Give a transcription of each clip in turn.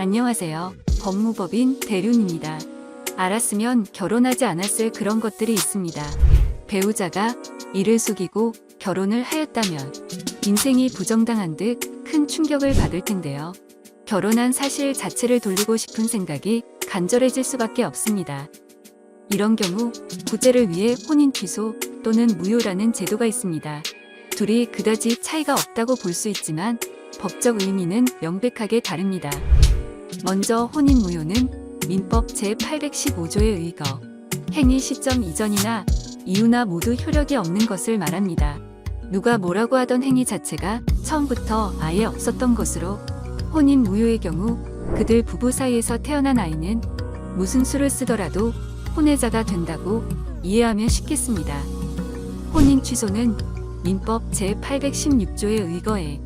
안녕하세요. 법무법인 대륜입니다. 알았으면 결혼하지 않았을 그런 것들이 있습니다. 배우자가 이를 속이고 결혼을 하였다면 인생이 부정당한 듯 큰 충격을 받을 텐데요. 결혼한 사실 자체를 돌리고 싶은 생각이 간절해질 수밖에 없습니다. 이런 경우 구제를 위해 혼인 취소 또는 무효라는 제도가 있습니다. 둘이 그다지 차이가 없다고 볼 수 있지만 법적 의미는 명백하게 다릅니다. 먼저 혼인 무효는 민법 제815조에 의거 행위 시점 이전이나 이유나 모두 효력이 없는 것을 말합니다. 누가 뭐라고 하던 행위 자체가 처음부터 아예 없었던 것으로 혼인 무효의 경우 그들 부부 사이에서 태어난 아이는 무슨 수를 쓰더라도 혼외자가 된다고 이해하면 쉽겠습니다. 혼인 취소는 민법 제816조에 의거해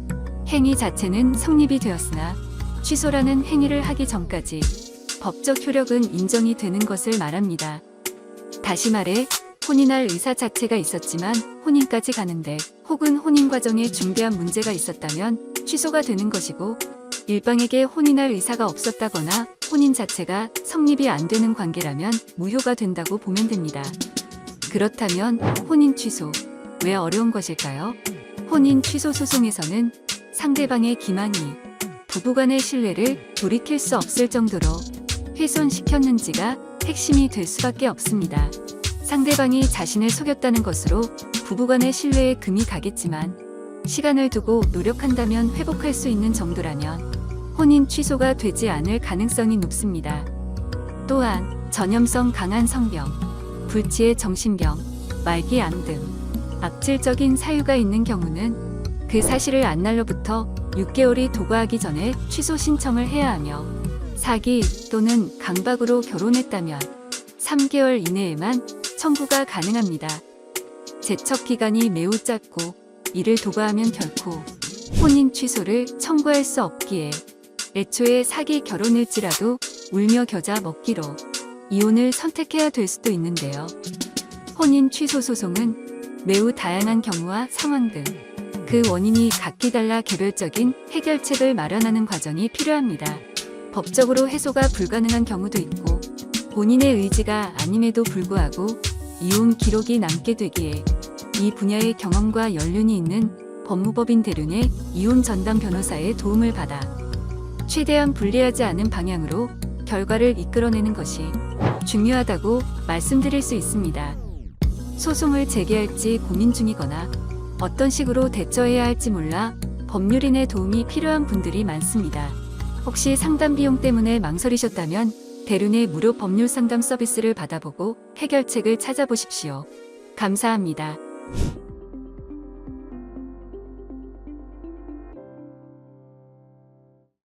행위 자체는 성립이 되었으나 취소라는 행위를 하기 전까지 법적 효력은 인정이 되는 것을 말합니다. 다시 말해 혼인할 의사 자체가 있었지만 혼인까지 가는데 혹은 혼인 과정에 중대한 문제가 있었다면 취소가 되는 것이고 일방에게 혼인할 의사가 없었다거나 혼인 자체가 성립이 안 되는 관계라면 무효가 된다고 보면 됩니다. 그렇다면 혼인 취소 왜 어려운 것일까요? 혼인 취소 소송에서는 상대방의 기만이 부부 간의 신뢰를 돌이킬 수 없을 정도로 훼손시켰는지가 핵심이 될 수밖에 없습니다. 상대방이 자신을 속였다는 것으로 부부 간의 신뢰에 금이 가겠지만 시간을 두고 노력한다면 회복할 수 있는 정도라면 혼인 취소가 되지 않을 가능성이 높습니다. 또한 전염성 강한 성병, 불치의 정신병, 말기 암 등 악질적인 사유가 있는 경우는 그 사실을 안 날로부터 6개월이 도과하기 전에 취소 신청을 해야 하며 사기 또는 강박으로 결혼했다면 3개월 이내에만 청구가 가능합니다. 제척 기간이 매우 짧고 이를 도과하면 결코 혼인 취소를 청구할 수 없기에 애초에 사기 결혼일지라도 울며 겨자 먹기로 이혼을 선택해야 될 수도 있는데요. 혼인 취소 소송은 매우 다양한 경우와 상황 등 그 원인이 각기 달라 개별적인 해결책을 마련하는 과정이 필요합니다. 법적으로 해소가 불가능한 경우도 있고 본인의 의지가 아님에도 불구하고 이혼 기록이 남게 되기에 이 분야의 경험과 연륜이 있는 법무법인 대륜의 이혼 전담 변호사의 도움을 받아 최대한 불리하지 않은 방향으로 결과를 이끌어내는 것이 중요하다고 말씀드릴 수 있습니다. 소송을 제기할지 고민 중이거나 어떤 식으로 대처해야 할지 몰라 법률인의 도움이 필요한 분들이 많습니다. 혹시 상담 비용 때문에 망설이셨다면 대륜의 무료 법률 상담 서비스를 받아보고 해결책을 찾아보십시오. 감사합니다.